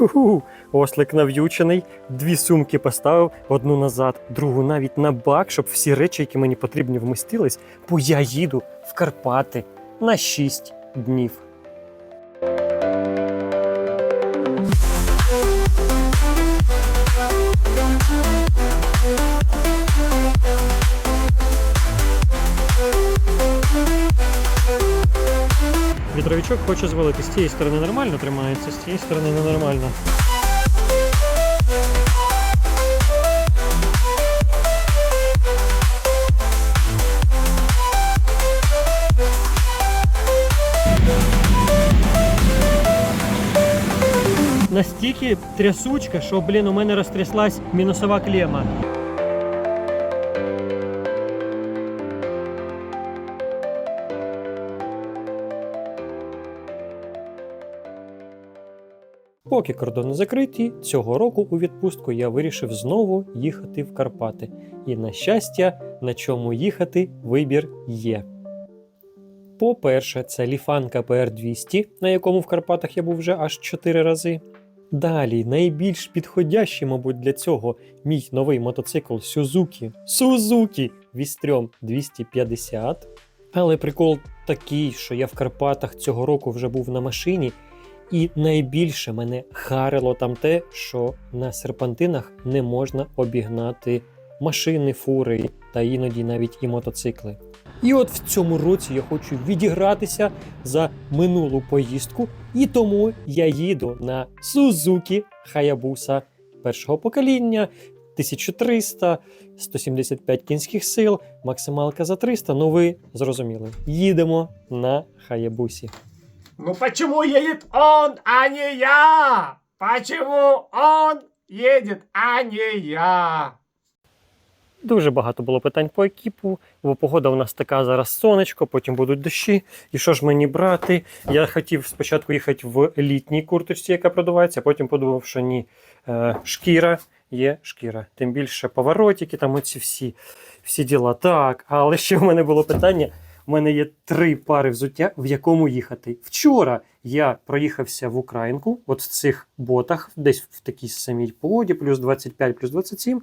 Ху-ху. Ослик нав'ючений, дві сумки поставив, одну назад, другу навіть на бак, щоб всі речі, які мені потрібні, вмістились, бо я їду в Карпати на 6 днів. Вітровичок хоче звалити. З цієї сторони нормально тримається, з цієї сторони ненормально. Настільки трясучка, що, блін, у мене розтряслась мінусова клема. Поки кордони закриті, цього року у відпустку я вирішив знову їхати в Карпати. І на щастя, на чому їхати, вибір є. По-перше, це Ліфанка PR200, на якому в Карпатах я був вже аж 4 рази. Далі, найбільш підходящий, мабуть, для цього мій новий мотоцикл Suzuki Suzuki Вістрьом 250. Але прикол такий, що я в Карпатах цього року вже був на машині, і найбільше мене харило там те, що на серпантинах не можна обігнати машини, фури та іноді навіть і мотоцикли. І от в цьому році я хочу відігратися за минулу поїздку, і тому я їду на Suzuki Hayabusa першого покоління. 1300, 175 кінських сил, максималка за 300. Ну ви зрозуміли. Їдемо на Хаябусі. Ну почему едет он, а не я? Почему он едет, а не я? Дуже багато було питань по екіпу, бо погода у нас така зараз сонечко, потім будуть дощі. І що ж мені брати? Я хотів спочатку їхати в літній курточці, яка продувається, а потім подумав, що ні, е, шкіра є шкіра. Тим більше поворотики, там оці всі, всі діла. Так, але ще в мене було питання. У мене є три пари взуття, в якому їхати. Вчора я проїхався в Українку, от в цих ботах, десь в такій самій погоді, плюс 25, плюс 27.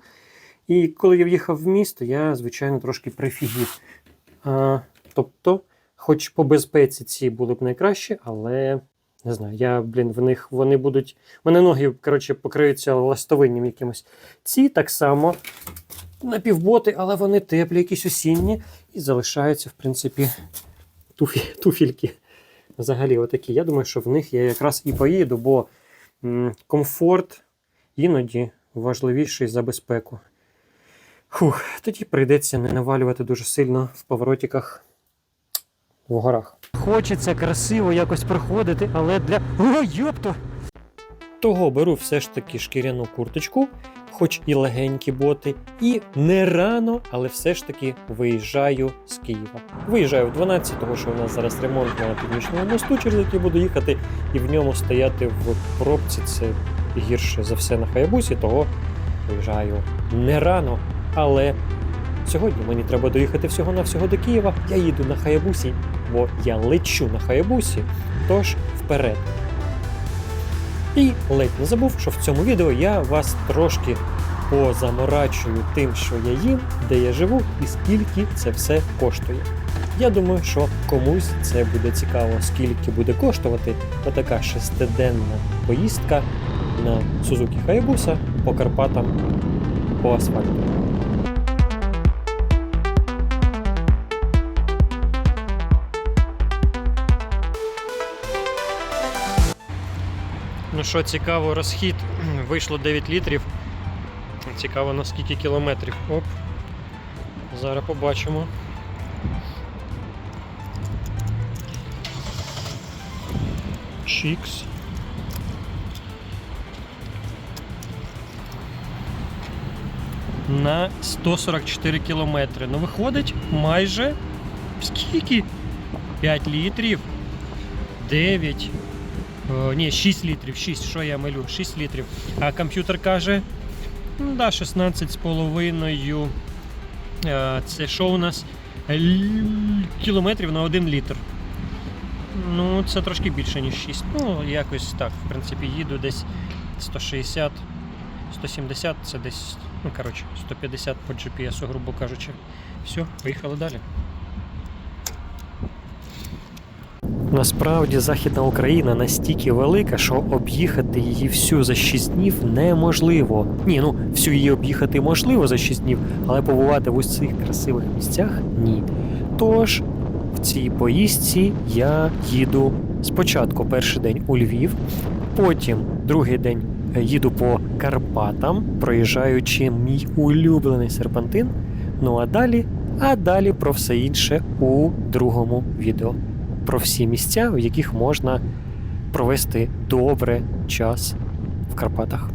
І коли я в'їхав в місто, я, звичайно, трошки прифігів. А, тобто, хоч по безпеці ці були б найкраще, але не знаю, я, блін, в них вони будуть. У мене ноги, коротше, покриються ластовинням якимось. Ці так само напівботи, але вони теплі, якісь осінні, і залишаються, в принципі, туфі, туфільки. Взагалі, отакі. Я думаю, що в них я якраз і поїду, бо комфорт іноді важливіший за безпеку. Фух, тоді прийдеться не навалювати дуже сильно в поворотиках в горах. Хочеться красиво якось проходити, але для. О, йопто! Того беру все ж таки шкіряну курточку, хоч і легенькі боти, і не рано, але все ж таки виїжджаю з Києва. Виїжджаю в 12, того що у нас зараз ремонт на північному мосту, через який буду їхати, і в ньому стояти в пробці це гірше за все на Хаябусі, того виїжджаю не рано, але сьогодні мені треба доїхати всього-навсього до Києва. Я їду на Хаябусі, бо я лечу на Хаябусі, тож вперед. І ледь не забув, що в цьому відео я вас трошки позаморачую тим, що я їм, де я живу і скільки це все коштує. Я думаю, що комусь це буде цікаво, скільки буде коштувати отака шестиденна поїздка на Сузукі Хайбуса по Карпатам по асфальту. Ну що, цікаво, розхід вийшло 9 літрів. Цікаво на скільки кілометрів. Оп. Зараз побачимо. Чікс. На 144 кілометри. Ну, виходить майже скільки? 5 літрів. 9. О, ні, 6 літрів, 6, що я милю, 6 літрів. А комп'ютер каже, ну да, 16 з. Е, Це що у нас? Кілометрів на 1 літр. Ну, це трошки більше, ніж 6. Ну, якось так, в принципі, їду десь 160, 170 це десь, ну коротше, 150 по GPS, грубо кажучи. Все, поїхали далі. Насправді Західна Україна настільки велика, що об'їхати її всю за 6 днів неможливо. Ні, ну всю її об'їхати можливо за 6 днів, але побувати в цих красивих місцях ні. Тож в цій поїздці я їду спочатку перший день у Львів, потім другий день е, їду по Карпатам, проїжджаючи мій улюблений серпантин. Ну а далі, а далі про все інше у другому відео. Про всі місця, в яких можна провести добре час в Карпатах.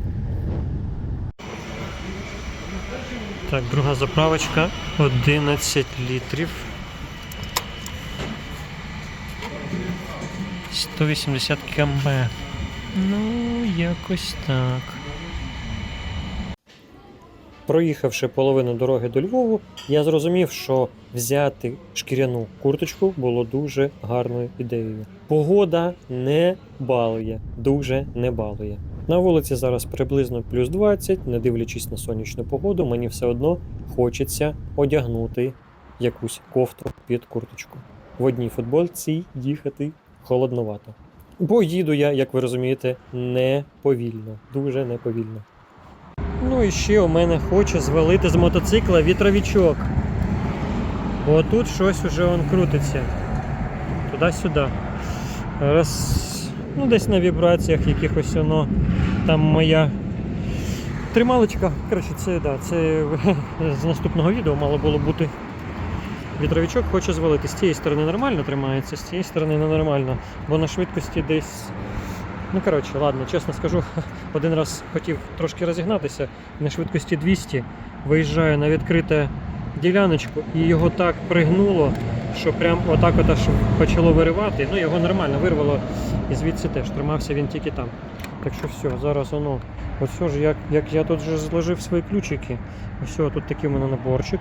Так, друга заправочка 11 літрів. 180 км. Ну, якось так. Проїхавши половину дороги до Львову, я зрозумів, що взяти шкіряну курточку було дуже гарною ідеєю. Погода не балує, дуже не балує. На вулиці зараз приблизно плюс 20, не дивлячись на сонячну погоду, мені все одно хочеться одягнути якусь кофту під курточку. В одній футболці їхати холодновато. Бо їду я, як ви розумієте, не повільно, дуже неповільно. Ну і ще у мене хоче звалити з мотоцикла вітровичок. Бо тут щось уже он крутиться. Туди-сюди. Раз, ну десь на вібраціях якихось воно там моя трималочка. Коротше, це, да, це з наступного відео мало було бути. Вітровичок хоче звалити. З цієї сторони нормально тримається, з цієї сторони ненормально. Бо на швидкості десь. Ну коротше, ладно, чесно скажу, один раз хотів трошки розігнатися на швидкості 200, виїжджаю на відкрите діляночку і його так пригнуло, що прям отак от аж почало виривати. Ну його нормально вирвало і звідси теж тримався він тільки там. Так що все, зараз воно. Ось ж, як, як я тут вже зложив свої ключики. Ось тут такий у мене наборчик.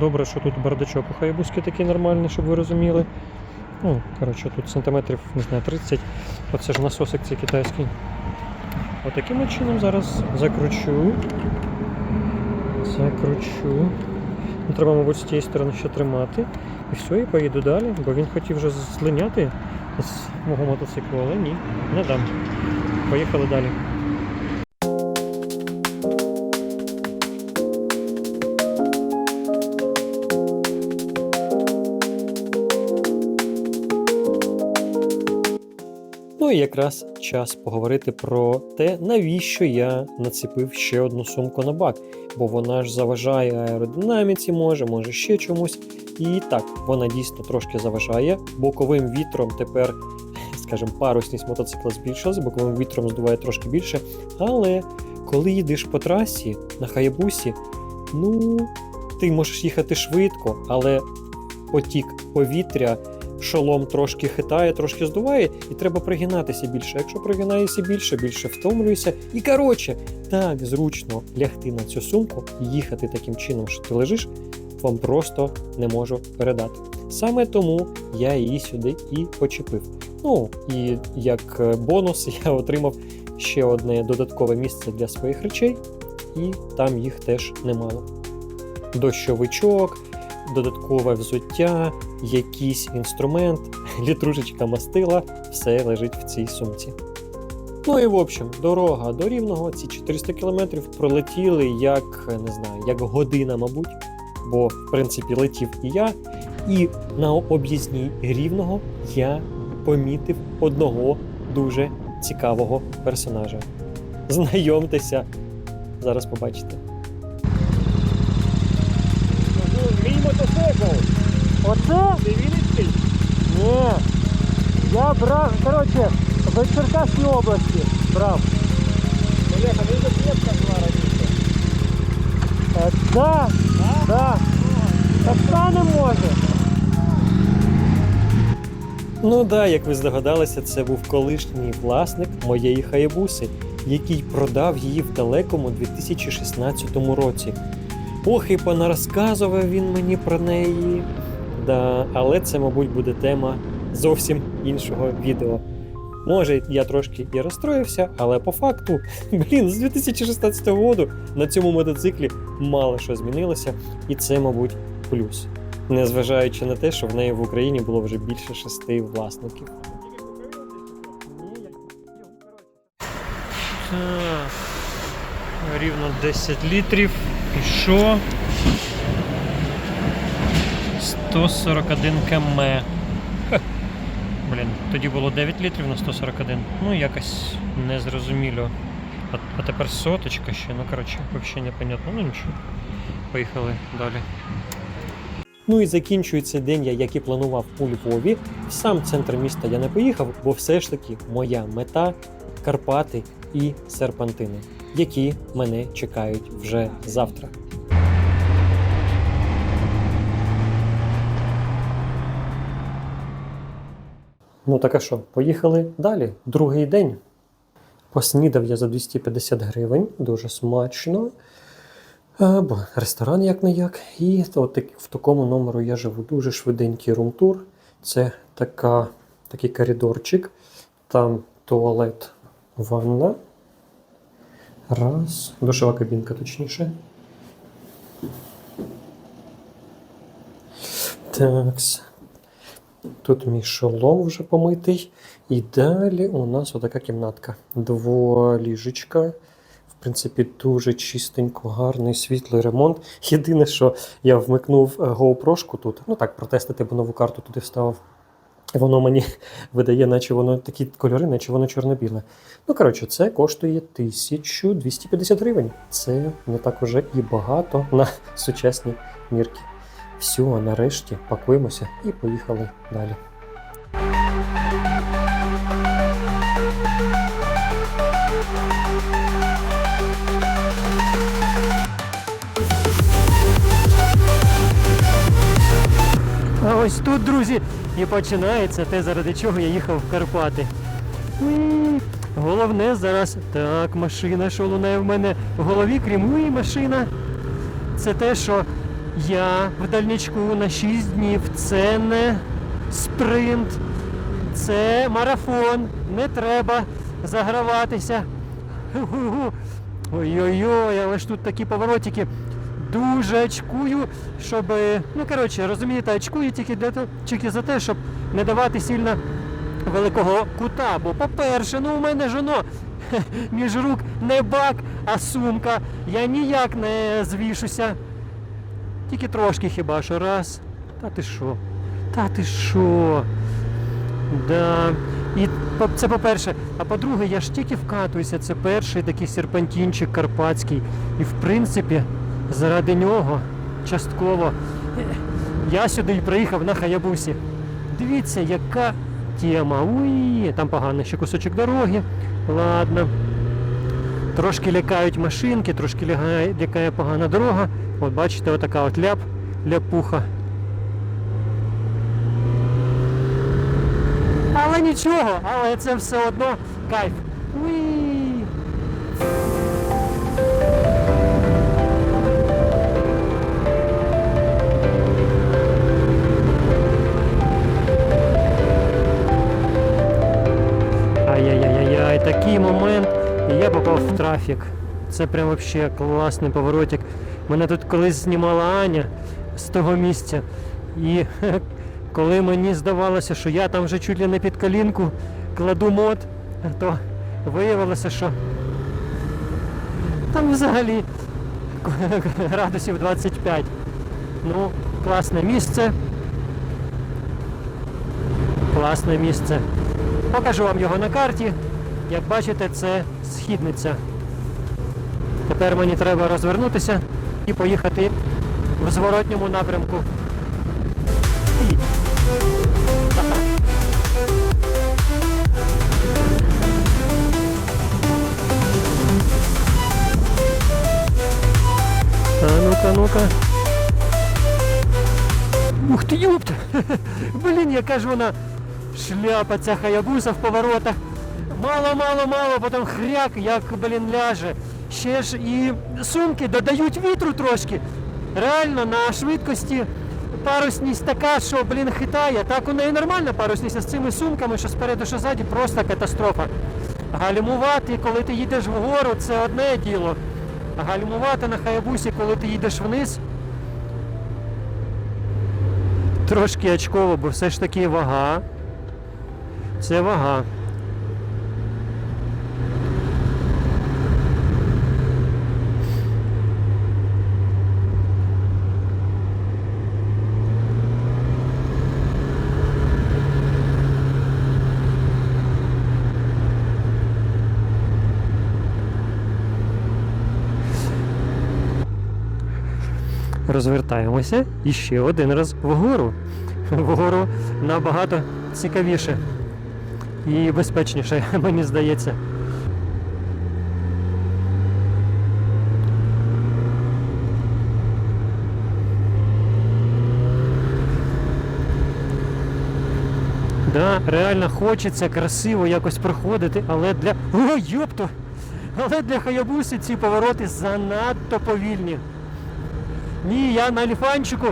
Добре, що тут бардачок у хайбуски такий нормальний, щоб ви розуміли. Ну, коротше, тут сантиметрів, не знаю, 30. Оце ж насосик цей китайський. Отаким от чином зараз закручу. Закручу. Ну, Треба, мабуть, з тієї сторони ще тримати. І все, і поїду далі, бо він хотів вже злиняти з мого мотоциклу, але ні, не дам. Поїхали далі. Якраз час поговорити про те, навіщо я нацепив ще одну сумку на бак, бо вона ж заважає аеродинаміці, може, може ще чомусь. І так, вона дійсно трошки заважає. Боковим вітром тепер, скажімо, парусність мотоцикла збільшилась, боковим вітром здуває трошки більше. Але коли їдеш по трасі на хайбусі, ну ти можеш їхати швидко, але потік повітря шолом трошки хитає, трошки здуває, і треба пригинатися більше. Якщо пригинаєшся більше, більше втомлюєшся. І коротше, так зручно лягти на цю сумку і їхати таким чином, що ти лежиш, вам просто не можу передати. Саме тому я її сюди і почепив. Ну і як е, бонус я отримав ще одне додаткове місце для своїх речей, і там їх теж немало. Дощовичок, додаткове взуття, якийсь інструмент, літрушечка мастила, все лежить в цій сумці. Ну і в общем, дорога до рівного, ці 400 кілометрів пролетіли як не знаю, як година, мабуть. Бо, в принципі, летів і я. І на об'їзній рівного я помітив одного дуже цікавого персонажа. Знайомтеся, зараз побачите. Мій. Оце? Ти Вінницький? Ні. Я брав, коротше, в Черкаській області брав. Олега, ви за клепка була раніше. Е, Да, да. Так стане може. Ну да, як ви здогадалися, це був колишній власник моєї хаябуси, який продав її в далекому 2016 році. Ох, і понарозказував він мені про неї. Да, але це, мабуть, буде тема зовсім іншого відео. Може, я трошки і розстроївся, але по факту, блін, з 2016 року на цьому мотоциклі мало що змінилося, і це, мабуть, плюс. Незважаючи на те, що в неї в Україні було вже більше шести власників. Рівно 10 літрів. Пішов. 141 км. Блін, тоді було 9 літрів на 141. Ну, якось незрозуміло. А, а тепер соточка ще. Ну, коротше, взагалі непонятно. Ну нічого. Поїхали далі. Ну і закінчується день, я, як і планував у Львові. Сам центр міста я не поїхав, бо все ж таки моя мета Карпати і серпантини, які мене чекають вже завтра. Ну так а що, поїхали далі. Другий день. Поснідав я за 250 гривень, дуже смачно. Бо ресторан як не як. І от в такому номеру я живу. Дуже швиденький румтур. Це така, такий коридорчик. Там туалет, ванна. Раз. Душова кабінка, точніше. Такс. Тут мій шолом вже помитий. І далі у нас отака кімнатка. Дволіжечка. В принципі, дуже чистенько, гарний світлий ремонт. Єдине, що я вмикнув е, GoPro тут, ну так, протестити, бо нову карту туди вставив. Воно мені видає, наче воно такі кольори, наче воно чорно-біле. Ну, коротше, це коштує 1250 гривень. Це не так уже і багато на сучасні мірки. Все, нарешті пакуємося і поїхали далі. А ось тут, друзі, і починається те, заради чого я їхав в Карпати. Головне зараз так, машина, що лунає в мене в голові, крім уї, машина. Це те, що я в дальничку на 6 днів. Це не спринт, це марафон. Не треба заграватися. Ой-ой-ой, але ж тут такі поворотики. Дуже очкую, щоб. Ну, коротше, розумієте, очкую тільки для тільки за те, щоб не давати сильно великого кута. Бо, по-перше, ну у мене ж воно між рук не бак, а сумка. Я ніяк не звішуся. Тільки трошки хіба що раз. Та ти що? Та ти що? Да. І це по-перше. А по-друге, я ж тільки вкатуюся. Це перший такий серпантинчик карпатський. І в принципі, заради нього частково я сюди і приїхав на Хаябусі. Дивіться, яка тема. Уї, там поганий ще кусочок дороги. Ладно. Трошки лякають машинки, трошки лягає, лякає погана дорога. От бачите, отака от ляп, ляпуха. Але нічого, але це все одно кайф. Уі. Ай-яй-яй-яй, такий момент, і я попав в трафік. Це прям вообще класний поворотик. Мене тут колись знімала Аня з того місця. І коли мені здавалося, що я там вже чуть ли не під колінку кладу мод, то виявилося, що там взагалі градусів 25. Ну, класне місце. Класне місце. Покажу вам його на карті. Як бачите, це східниця. Тепер мені треба розвернутися і поїхати в зворотньому напрямку. А ну-ка, ну-ка. Ух ти, ёпта! Блін, яка ж вона шляпа ця хаябуса в поворотах. Мало, мало, мало, потім хряк, як, блін, ляже. Ще ж і сумки додають вітру трошки. Реально на швидкості парусність така, що, блін, хитає. Так у неї нормальна парусність, а з цими сумками, що спереду, що ззаді, просто катастрофа. Гальмувати, коли ти їдеш вгору, це одне діло. Гальмувати на хаябусі, коли ти їдеш вниз. Трошки очково, бо все ж таки вага. Це вага. Розвертаємося і ще один раз вгору. Вгору набагато цікавіше і безпечніше, мені здається. Да, реально хочеться красиво якось проходити, але для. О, йопто! Але для хаябуси ці повороти занадто повільні. Ні, я на ліфанчику,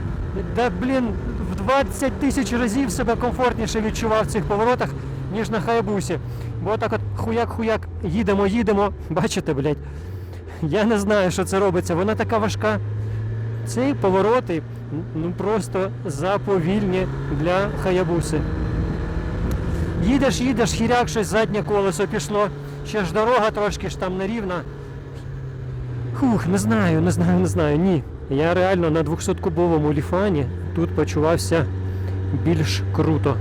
да, блін, в 20 тисяч разів себе комфортніше відчував в цих поворотах, ніж на хайбусі. Бо так от хуяк-хуяк, їдемо, їдемо. Бачите, блядь, я не знаю, що це робиться. Вона така важка. Ці повороти ну просто заповільні для хаябуси. Їдеш, їдеш, хіряк щось заднє колесо пішло. Ще ж дорога трошки ж там нерівна. Хух, не знаю, не знаю, не знаю. Ні. Я реально на 200-кубовому ліфані тут почувався більш круто.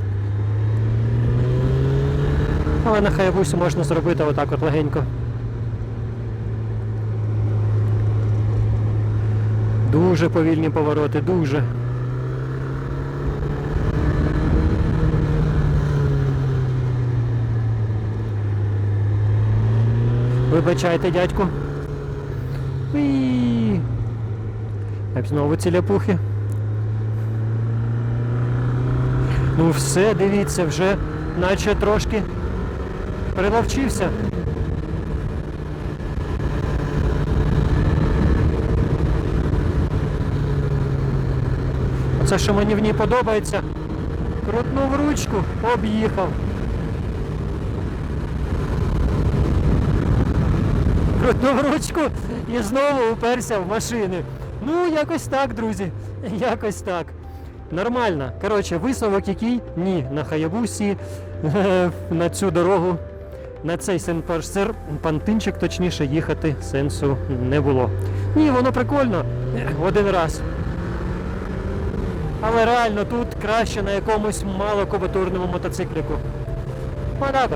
Але на Хаябусі можна зробити отак от легенько. Дуже повільні повороти, дуже. Вибачайте, дядьку. Уї. Так, знову ці. Ну все, дивіться, вже наче трошки приловчився. Оце, що мені в ній подобається, крутнув ручку, об'їхав. Крутнув ручку і знову уперся в машини. Ну, якось так, друзі. Якось так. Нормально. Коротше, висновок який? Ні, на Хаябусі, на цю дорогу, на цей сен- пантинчик, точніше, їхати сенсу не було. Ні, воно прикольно. Один раз. Але реально тут краще на якомусь малокубатурному мотоцикліку. Отак.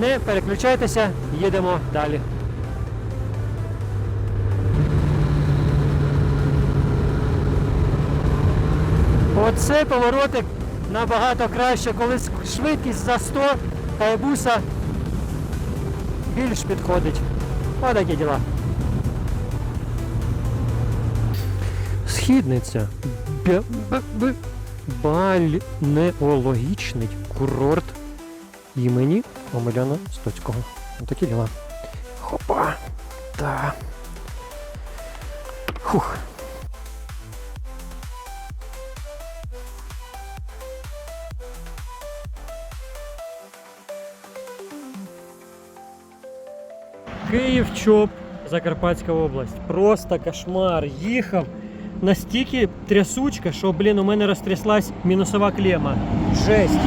Не переключайтеся, їдемо далі. Оце поворотик набагато краще, коли швидкість за 100 хайбуса більш підходить. Отакі діла. Східниця. Бальнеологічний курорт імені Омеляна Стоцького. Такі діла. Хопа. Да. Хух. Київ ЧОП, Закарпатська область. Просто кошмар. Їхав настільки трясучка, що, блін, у мене розтряслась мінусова клема. Жесть.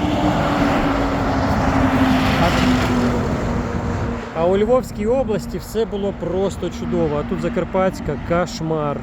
А, у Львовській області все було просто чудово. А тут Закарпатська кошмар.